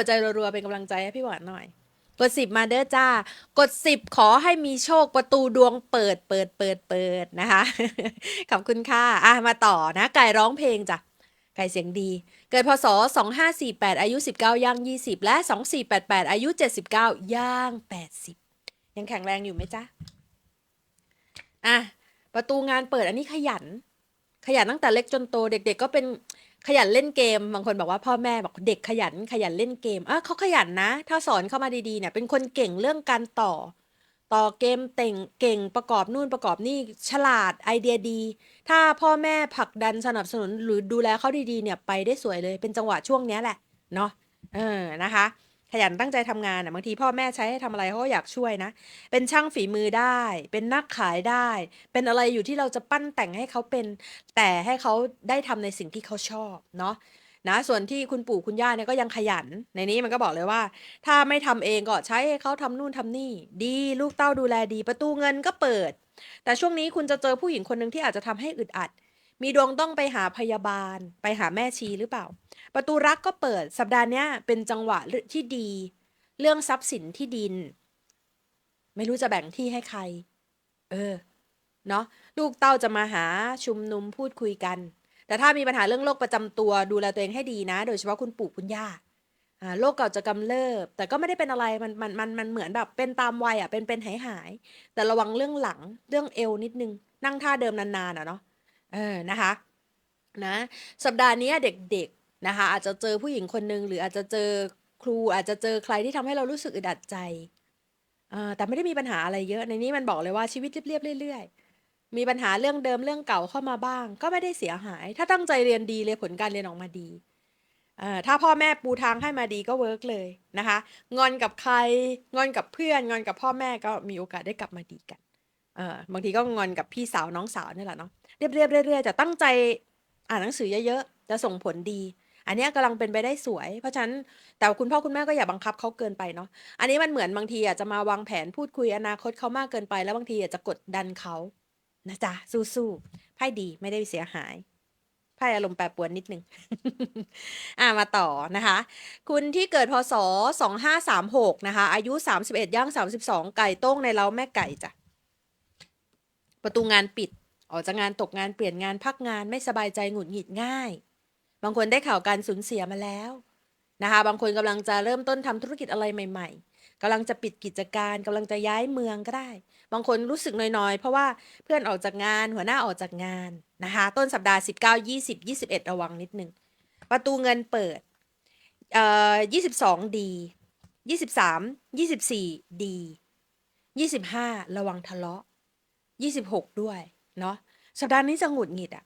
หัวใจรัวๆเป็นกำลังใจให้พี่หวานหน่อย กดสิบมาเด้อจ้า กดสิบขอให้มีโชคประตูดวงเปิดเปิดเปิดเปิดนะคะ ขอบคุณค่ะอะมาต่อนะไก่ร้องเพลงจ้ะไก่เสียงดี เกิดพศ 2548 อายุ 19 ย่าง 20 และ 2488 อายุ 79 ย่าง 80 ยังแข็งแรงอยู่ไหมจ๊ะ อะ ประตูงานเปิดอันนี้ขยัน ขยันตั้งแต่เล็กจนโต เด็กๆก็เป็น ขยันเล่นเกมบางคนบอกว่าพ่อแม่บอกเด็กขยันขยันเล่นเกมอะเขาขยันนะ ถ้าสอนเข้ามาดีๆเนี่ย เป็นคนเก่งเรื่องการต่อ ต่อเกมเต่งเก่งประกอบนู่นประกอบนี่ฉลาดไอเดียดี ถ้าพ่อแม่ผลักดันสนับสนุนหรือดูแลเขาดีๆเนี่ยไปได้สวยเลย เป็นจังหวะช่วงเนี้ยแหละเนาะเออนะคะ ขยันตั้งใจทำงานอะบางทีพ่อแม่ใช้ให้ทำอะไรเขาก็อยากช่วยนะ เป็นช่างฝีมือได้ เป็นนักขายได้ เป็นอะไรอยู่ที่เราจะปั้นแต่งให้เขาเป็น แต่ให้เขาได้ทำในสิ่งที่เขาชอบเนาะนะส่วนที่คุณปู่คุณย่าเนี่ยก็ยังขยัน ในนี้มันก็บอกเลยว่า ถ้าไม่ทำเองก็ใช้ให้เขาทำนู่นทำนี่ ดีลูกเต้าดูแลดี ประตูเงินก็เปิด แต่ช่วงนี้คุณจะเจอผู้หญิงคนหนึ่งที่อาจจะทำให้อึดอัด มีดวงต้องไปหาพยาบาล ไปหาแม่ชีหรือเปล่า ประตูรักก็เปิดสัปดาห์เนี้ยเป็นจังหวะที่ดี เรื่องทรัพย์สินที่ดิน ไม่รู้จะแบ่งที่ให้ใคร เออ เนาะลูกเต้าจะมาหาชุมนุมพูดคุยกัน แต่ถ้ามีปัญหาเรื่องโรคประจำตัวดูแลตัวเองให้ดีนะ โดยเฉพาะคุณปู่คุณย่าอ่าโรคเก่าจะกำเริบ แต่ก็ไม่ได้เป็นอะไรมันมันมันมันเหมือนแบบเป็นตามวัยอะเป็นเป็นหายหายแต่ระวังเรื่องหลังเรื่องเอวนิดนึง นั่งท่าเดิมนานๆอะเนาะ เออนะคะนะสัปดาห์นี้เด็กๆนะคะอาจจะเจอผู้หญิงคนหนึ่งหรืออาจจะเจอครูอาจจะเจอใครที่ทำให้เรารู้สึกอึดอัดใจแต่ไม่ได้มีปัญหาอะไรเยอะในนี้มันบอกเลยว่าชีวิตเรียบๆเรื่อยๆ มีปัญหาเรื่องเดิมเรื่องเก่าเข้ามาบ้าง ก็ไม่ได้เสียหาย ถ้าตั้งใจเรียนดีเลยผลการเรียนออกมาดีถ้าพ่อแม่ปูทางให้มาดีก็เวิร์กเลยนะคะ งอนกับใครงอนกับเพื่อนงอนกับพ่อแม่ก็มีโอกาสได้กลับมาดีกันบางทีก็งอนกับพี่สาวน้องสาวนี่แหละเนาะ เรียบเรียบๆเรื่อยๆจะตั้งใจอ่านหนังสือเยอะๆจะส่งผลดี อันนี้ยกำลังเป็นไปได้สวย เพราะฉะนั้นแต่คุณพ่อคุณแม่ก็อย่าบังคับเขาเกินไปเนาะอันนี้มันเหมือนบางทีอาจจะมาวางแผนพูดคุยอนาคตเขามากเกินไป แล้วบางทีอาจจะกดดันเขานะจ๊ะสู้ๆไพ่ดีไม่ได้เสียหายไพ่อารมณ์แปรปรวนนิดนึง อ่ามาต่อนะคะ คุณที่เกิดพศ 2536 นะคะ อายุ 31 ย่าง 32 ไก่ต้งในเล้าแม่ไก่จ้ะ ประตูงานปิด ออกจากงานตกงานเปลี่ยนงานพักงานไม่สบายใจหงุดหงิดง่าย บางคนได้ข่าวการสูญเสียมาแล้วนะคะบางคนกำลังจะเริ่มต้นทำธุรกิจอะไรใหม่ ๆกำลังจะปิดกิจการกำลังจะย้ายเมืองก็ได้ บางคนรู้สึกน้อยๆ เพราะว่าเพื่อนออกจากงานหัวหน้าออกจากงานนะคะต้นสัปดาห์ 19 20 21 ระวังนิดนึงประตูเงินเปิดเอ่อ22 ดี 23 24 ดี 25 ระวังทะเลาะ 26 ด้วย เนาะสัปดาห์นี้จะหงุดหงิดอะ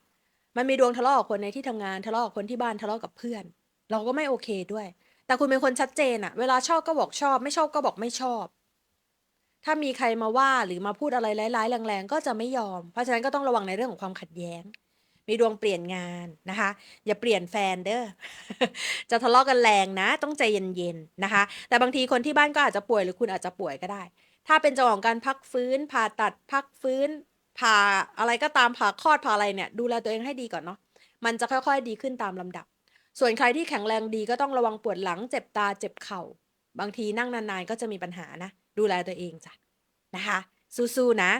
มันมีดวงทะเลาะกับคนในที่ทำงานทะเลาะกับคนที่บ้านทะเลาะกับเพื่อน เราก็ไม่โอเคด้วย แต่คุณเป็นคนชัดเจนอะเวลาชอบก็บอกชอบ ไม่ชอบก็บอกไม่ชอบ ถ้ามีใครมาว่าหรือมาพูดอะไรร้ายๆแรงๆก็จะไม่ยอม เพราะฉะนั้นก็ต้องระวังในเรื่องของความขัดแย้ง มีดวงเปลี่ยนงานนะคะ อย่าเปลี่ยนแฟนเด้อจะทะเลาะกันแรงนะ ต้องใจเย็นๆนะคะ แต่บางทีคนที่บ้านก็อาจจะป่วยหรือคุณอาจจะป่วยก็ได้ ถ้าเป็นจังหวะของการพักฟื้นผ่าตัดพักฟื้น ผ่าอะไรก็ตามผ่าคลอดผ่าอะไรเนี่ย ดูแลตัวเองให้ดีก่อนเนาะมันจะค่อยๆดีขึ้นตามลำดับ ส่วนใครที่แข็งแรงดีก็ต้องระวังปวดหลังเจ็บตาเจ็บเข่า บางทีนั่งนานๆก็จะมีปัญหานะ ดูแลตัวเองจ้ะนะคะ สู้ๆนะ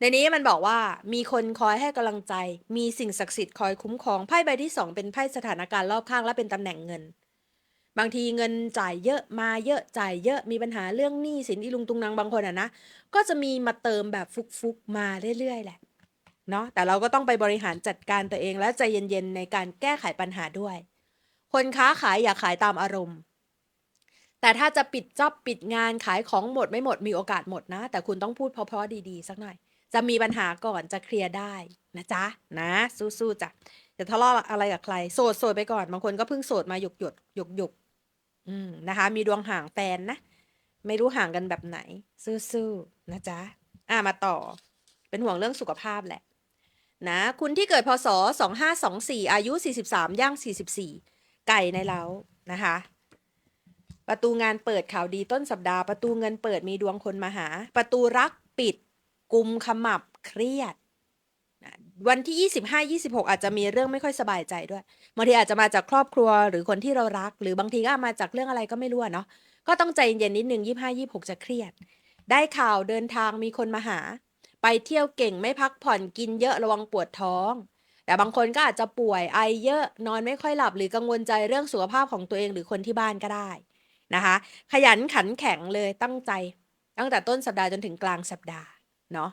ในนี้มันบอกว่ามีคนคอยให้กำลังใจ มีสิ่งศักดิ์สิทธิ์คอยคุ้มครองไพ่ใบที่สองเป็นไพ่สถานการณ์รอบข้างและเป็นตำแหน่งเงิน บางทีเงินจ่ายเยอะมาเยอะจ่ายเยอะมีปัญหาเรื่องหนี้สินอีลุงตุงนางบางคนอะนะ ก็จะมีมาเติมแบบฟุกๆมาเรื่อยๆแหละเนาะแต่เราก็ต้องไปบริหารจัดการตัวเองและใจเย็นๆในการแก้ไขปัญหาด้วย คนค้าขายอย่าขายตามอารมณ์ แต่ถ้าจะปิดจ็อบปิดงานขายของหมดไม่หมดมีโอกาสหมดนะ แต่คุณต้องพูดเพราะๆดีๆสักหน่อย จะมีปัญหาก่อนจะเคลียร์ได้นะจ๊ะนะสู้ๆจ้ะจะทะเลาะอะไรกับใครโสดโสดไปก่อนบางคนก็เพิ่งโสดมาหยกหยดหยกหยก อืมนะคะ มีดวงห่างแฟนนะ ไม่รู้ห่างกันแบบไหน สู้ๆนะจ๊ะ อะมาต่อ เป็นห่วงเรื่องสุขภาพแหละ นะ คุณที่เกิดพศ2524 อายุ 43 ย่าง 44 ไก่ในเล้านะคะ ประตูงานเปิดข่าวดีต้นสัปดาห์ ประตูเงินเปิดมีดวงคนมาหา ประตูรักปิด กุมขมับเครียด วันที่ 25 26 อาจจะมีเรื่องไม่ค่อยสบายใจด้วยบางทีอาจจะมาจากครอบครัวหรือคนที่เรารัก หรือบางทีก็มาจากเรื่องอะไรก็ไม่รู้เนาะก็ต้องใจเย็นนิดนึง25 26 จะเครียด ได้ข่าวเดินทางมีคนมาหา ไปเที่ยวเก่งไม่พักผ่อนกินเยอะระวังปวดท้อง แต่บางคนก็อาจจะป่วยไอเยอะนอนไม่ค่อยหลับ หรือกังวลใจเรื่องสุขภาพของตัวเองหรือคนที่บ้านก็ได้นะคะ ขยันขันแข็งเลยตั้งใจ ตั้งแต่ต้นสัปดาห์จนถึงกลางสัปดาห์เนาะ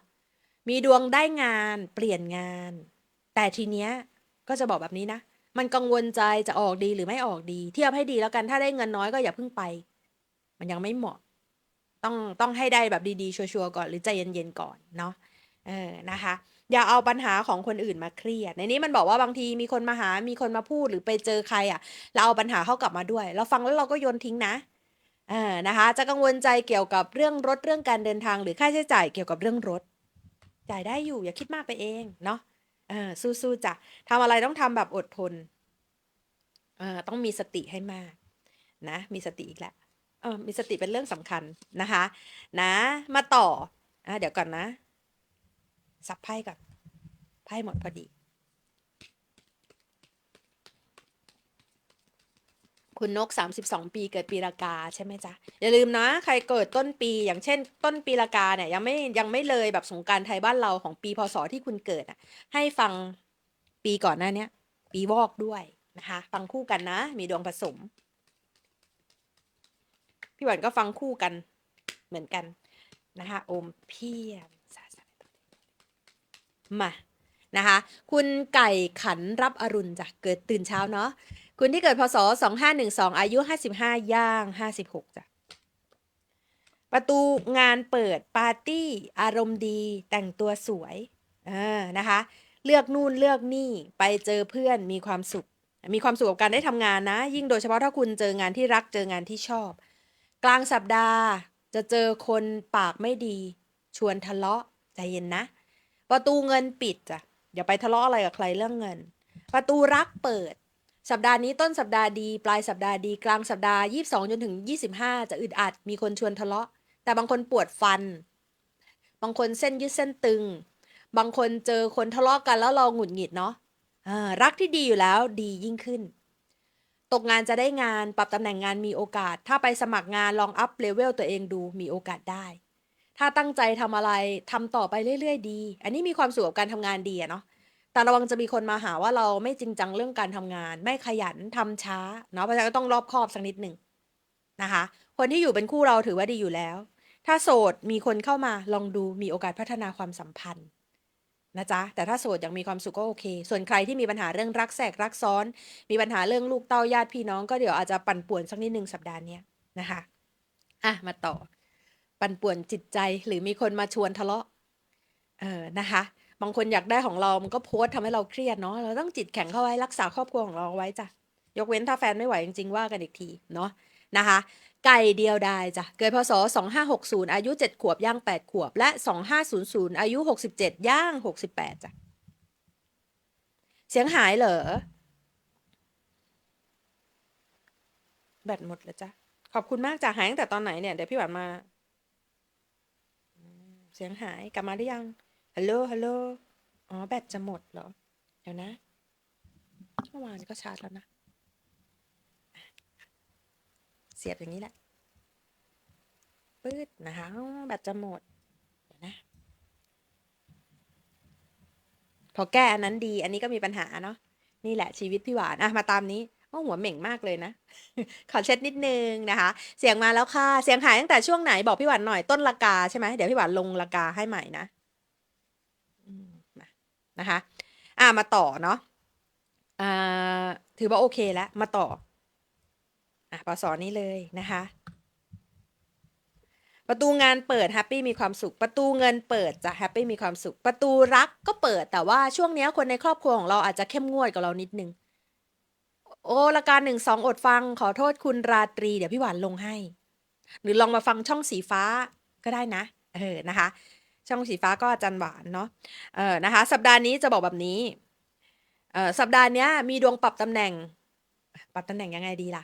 มีดวงได้งานเปลี่ยนงาน แต่ทีเนี้ยก็จะบอกแบบนี้นะ มันกังวลใจจะออกดีหรือไม่ออกดี เทียบให้ดีแล้วกันถ้าได้เงินน้อยก็อย่าเพิ่งไป มันยังไม่เหมาะ ต้องต้องให้ได้แบบดีๆ ชัวร์ๆก่อนหรือใจเย็นๆก่อนเนาะเออนะคะ อย่าเอาปัญหาของคนอื่นมาเครียด ในนี้มันบอกว่าบางทีมีคนมาหา มีคนมาพูดหรือไปเจอใครอะ เราเอาปัญหาเข้ากลับมาด้วย เราฟังแล้วเราก็โยนทิ้งนะเออนะคะ จะกังวลใจเกี่ยวกับเรื่องรถเรื่องการเดินทางหรือค่าใช้จ่ายเกี่ยวกับเรื่องรถ จ่ายได้อยู่อย่าคิดมากไปเองเนาะเออสู้ๆจ้ะทำอะไรต้องทำแบบอดทนเออต้องมีสติให้มากนะมีสติอีกแล้วเออมีสติเป็นเรื่องสำคัญนะคะ นะ มาต่ออะเดี๋ยวก่อนนะสับไพ่ก่อนไพ่หมดพอดี คุณนก 32 ปีเกิดปีละกาใช่ไหมจ๊ะ อย่าลืมนะ ใครเกิดต้นปีอย่างเช่น ต้นปีละกาเนี่ยยังไม่ยังไม่เลยแบบสงการไทยบ้านเราของปีพศที่คุณเกิดอะให้ฟังปีก่อนหน้านี้ปีวอกด้วยนะคะ ฟังคู่กันนะ มีดวงผสม พี่หวันก็ฟังคู่กันเหมือนกันนะคะโอมเพียงสาสามานะคะ คุณไก่ขันรับอรุณจ้ะเกิดตื่นเช้าเนาะ คุณที่เกิดพศ 2512 อายุ 55 ย่าง 56จ้ะ ประตูงานเปิดปาร์ตี้อารมณ์ดีแต่งตัวสวยอ่านะคะ เลือกนู่นเลือกนี่ไปเจอเพื่อนมีความสุข มีความสุขกับการได้ทำงานนะ ยิ่งโดยเฉพาะถ้าคุณเจองานที่รักเจองานที่ชอบ กลางสัปดาห์จะเจอคนปากไม่ดี ชวนทะเลาะใจเย็นนะ ประตูเงินปิดจ้ะอย่าไปทะเลาะอะไรกับใครเรื่องเงิน ประตูรักเปิด สัปดาห์นี้ต้นสัปดาห์ดี ปลายสัปดาห์ดีกลางสัปดาห์ 22 จนถึง 25 จะอึดอัด มีคนชวนทะเลาะ แต่บางคนปวดฟัน บางคนเส้นยืดเส้นตึง บางคนเจอคนทะเลาะกันแล้วเราหงุดหงิดเนาะรักที่ดีอยู่แล้วดียิ่งขึ้น ตกงานจะได้งานปรับตำแหน่งงานมีโอกาส ถ้าไปสมัครงานลองอัพเลเวลตัวเองดูมีโอกาสได้ ถ้าตั้งใจทำอะไรทำต่อไปเรื่อย ๆ ดี อันนี้มีความสุขกับการทำงานดีอะเนาะ แต่ระวังจะมีคนมาหาว่าเราไม่จริงจังเรื่องการทำงาน ไม่ขยันทำช้าเนาะเพราะฉะนั้นก็ต้องรอบคอบสักนิดหนึ่งนะคะ คนที่อยู่เป็นคู่เราถือว่าดีอยู่แล้ว ถ้าโสดมีคนเข้ามาลองดูมีโอกาสพัฒนาความสัมพันธ์นะจ๊ะแต่ถ้าโสดยังมีความสุขก็โอเค ส่วนใครที่มีปัญหาเรื่องรักแสกรักซ้อน มีปัญหาเรื่องลูกเต้าญาติพี่น้องก็เดี๋ยวอาจจะปั่นป่วนสักนิดหนึ่งสัปดาห์นี้นะคะอะมาต่อ ปั่นป่วนจิตใจหรือมีคนมาชวนทะเลาะเออนะคะ บางคนอยากได้ของเรา มันก็โพสต์ทำให้เราเครียดเนาะ เราต้องจิตแข็งเข้าไว้รักษาครอบครัวของเราเอาไว้จ้ะ ยกเว้นถ้าแฟนไม่ไหวจริงๆว่ากันอีกทีเนาะนะคะ ไก่เดียวดายจ้ะ เกิดพศ 2560 อายุ 7 ขวบย่าง 8 ขวบ และ 2500 อายุ 67 ย่าง 68จ้ะ เสียงหายเหรอ แบตหมดแล้วจ้ะ ขอบคุณมากจ้ะ หายตั้งแต่ตอนไหนเนี่ย เดี๋ยวพี่หวานมา เสียงหายกลับมาได้ยัง ฮัลโหล ฮัลโหล อ๋อ แบตจะหมดเหรอ เดี๋ยวนะ เมื่อวานก็ชาร์จแล้วนะ เสียบอย่างนี้แหละ ปื๊ดนะคะ แบตจะหมด เดี๋ยวนะ พอแก้อันนั้นดี อันนี้ก็มีปัญหาเนาะ นี่แหละชีวิตพี่หวาน อะ มาตามนี้โอ้หัวเหม่งมากเลยนะ ขอเช็ดนิดนึงนะคะ เสียงมาแล้วค่ะ เสียงหายตั้งแต่ช่วงไหนบอกพี่หวานหน่อยต้นละกาใช่ไหมเดี๋ยวพี่หวานลงละกาให้ใหม่นะ นะคะอ่ามาต่อเนาะอ่าถือว่าโอเคแล้ว มาต่ออะปศนี้เลยนะคะ ประตูงานเปิดแฮปปี้มีความสุข ประตูเงินเปิดจะแฮปปี้มีความสุข ประตูรักก็เปิดแต่ว่าช่วงเนี้ยคนในครอบครัวของเราอาจจะเข้มงวดกับเรานิดนึงโอ้ละการหนึ่งสองอดฟังขอโทษคุณราตรีเดี๋ยวพี่หวานลงให้ หรือลองมาฟังช่องสีฟ้าก็ได้นะ เออนะคะ ช่องสีฟ้าก็อาจารย์หวานเนาะเออนะคะ สัปดาห์นี้จะบอกแบบนี้เออสัปดาห์นี้มีดวงปรับตำแหน่ง ปรับตำแหน่งยังไงดีล่ะ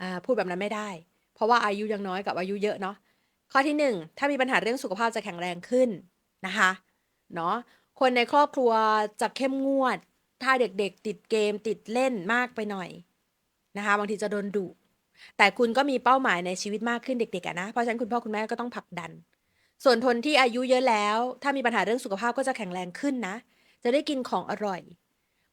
อ่าพูดแบบนั้นไม่ได้ เพราะว่าอายุยังน้อยกับอายุเยอะเนาะข้อที่หนึ่งถ้ามีปัญหาเรื่องสุขภาพจะแข็งแรงขึ้นนะคะเนาะคนในครอบครัวจะเข้มงวด ถ้าเด็กๆ ติดเกมติดเล่นมากไปหน่อยนะคะบางทีจะโดนดุแต่คุณก็มีเป้าหมายในชีวิตมากขึ้นเด็กๆนะเพราะฉะนั้นคุณพ่อคุณแม่ก็ต้องผลักดัน ส่วนทนที่อายุเยอะแล้ว ถ้ามีปัญหาเรื่องสุขภาพก็จะแข็งแรงขึ้นนะ จะได้กินของอร่อย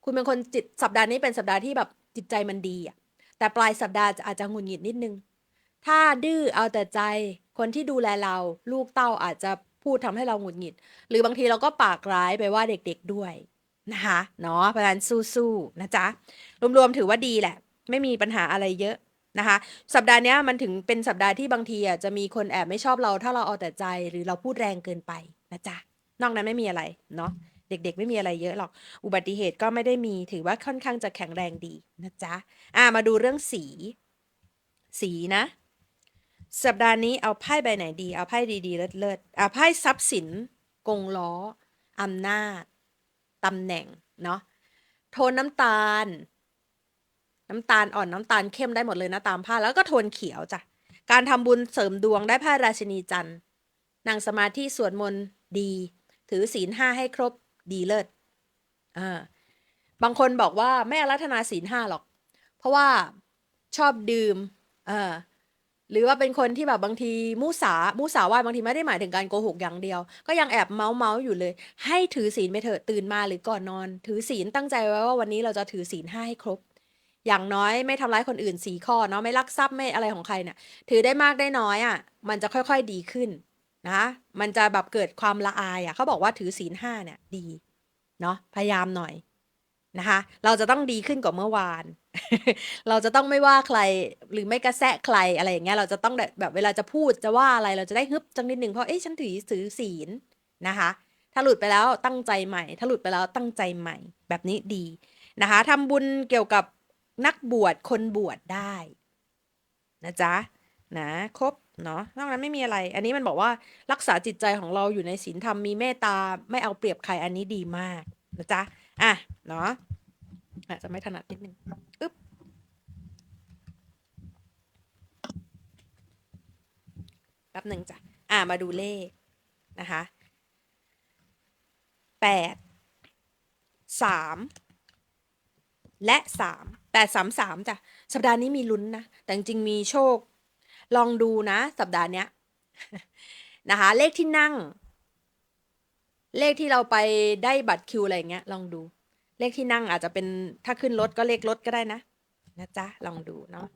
คุณเป็นคนจิตสัปดาห์นี้เป็นสัปดาห์ที่แบบจิตใจมันดีอะแต่ปลายสัปดาห์จะอาจจะหงุดหงิดนิดนึง ถ้าดื้อเอาแต่ใจคนที่ดูแลเรา ลูกเต้าอาจจะพูดทำให้เราหงุดหงิด หรือบางทีเราก็ปากร้ายไปว่าเด็กๆด้วยนะคะเนาะเพราะฉะนั้นสู้ๆนะจ๊ะรวมๆถือว่าดีแหละ ไม่มีปัญหาอะไรเยอะ นะคะ สัปดาห์เนี้ยมันถึงเป็นสัปดาห์ที่บางทีอะจะมีคนแอบไม่ชอบเราถ้าเราเอาแต่ใจหรือเราพูดแรงเกินไปนะจ๊ะนอกนั้นไม่มีอะไรเนาะเด็กๆ ไม่มีอะไรเยอะหรอก อุบัติเหตุก็ไม่ได้มีถือว่าค่อนข้างจะแข็งแรงดีนะจ๊ะอ่ามาดูเรื่องสี สีนะ สัปดาห์นี้เอาไพ่ใบไหนดี เอาไพ่ดีๆเลิศๆเอาไพ่ทรัพย์สิน กงล้ออำนาจตำแหน่งเนาะโทนน้ำตาล น้ำตาลอ่อนน้ำตาลเข้มได้หมดเลยนะตามผ้าแล้วก็โทนเขียวจ้ะการทำบุญเสริมดวงได้ไพ่ราชินีจันทร์นั่งสมาธิสวดมนต์ดี ถือศีลห้าให้ครบดีเลิศอ่าบางคนบอกว่าไม่อารัธนาศีลห้าหรอก เพราะว่าชอบดื่มเออหรือว่าเป็นคนที่แบบบางทีมุสามุสาวาทบางทีไม่ได้หมายถึงการโกหกอย่างเดียว ก็ยังแอบเมาเมาอยู่เลย ให้ถือศีลไปเถอะตื่นมาหรือก่อนนอน ถือศีลตั้งใจไว้ว่าวันนี้เราจะถือศีลห้าให้ครบ อย่างน้อยไม่ทำร้ายคนอื่นสี่ข้อเนาะไม่ลักทรัพย์ไม่อะไรของใครเนี่ยถือได้มากได้น้อยอะ มันจะค่อยๆดีขึ้นนะมันจะแบบเกิดความละอายอะเขาบอกว่าถือศีลห้าเนี่ยดีเนาะพยายามหน่อยนะคะ เราจะต้องดีขึ้นกว่าเมื่อวาน เราจะต้องไม่ว่าใครหรือไม่กระแซะใครอะไรอย่างเงี้ยเราจะต้องแบบแบบเวลาจะพูดจะว่าอะไรเราจะได้ฮึบจังนิดหนึ่งเพราะเอ๊ะฉันถือถือศีลนะคะ ถ้าหลุดไปแล้วตั้งใจใหม่ ถ้าหลุดไปแล้วตั้งใจใหม่ แบบนี้ดีนะคะทำบุญเกี่ยวกับ นักบวชคนบวชได้นะจ๊ะนะครบเนาะนอกนั้นไม่มีอะไร อันนี้มันบอกว่ารักษาจิตใจของเราอยู่ในศีลธรรมมีเมตตาไม่เอาเปรียบใครอันนี้ดีมากนะจ๊ะอะเนาะอาจจะไม่ถนัดนิดนึงอึ๊บแป๊บหนึ่งจ้ะอะมาดูเลขนะคะแปดสามและสาม แปดสามสามจ้ะ สัปดาห์นี้มีลุ้นนะ แต่จริงมีโชค ลองดูนะ สัปดาห์เนี้ยนะคะ เลขที่นั่ง เลขที่เราไปได้บัตรคิวอะไรเงี้ย ลองดู เลขที่นั่งอาจจะเป็นถ้าขึ้นรถก็เลขรถก็ได้นะ นะจ๊ะ ลองดูเนาะ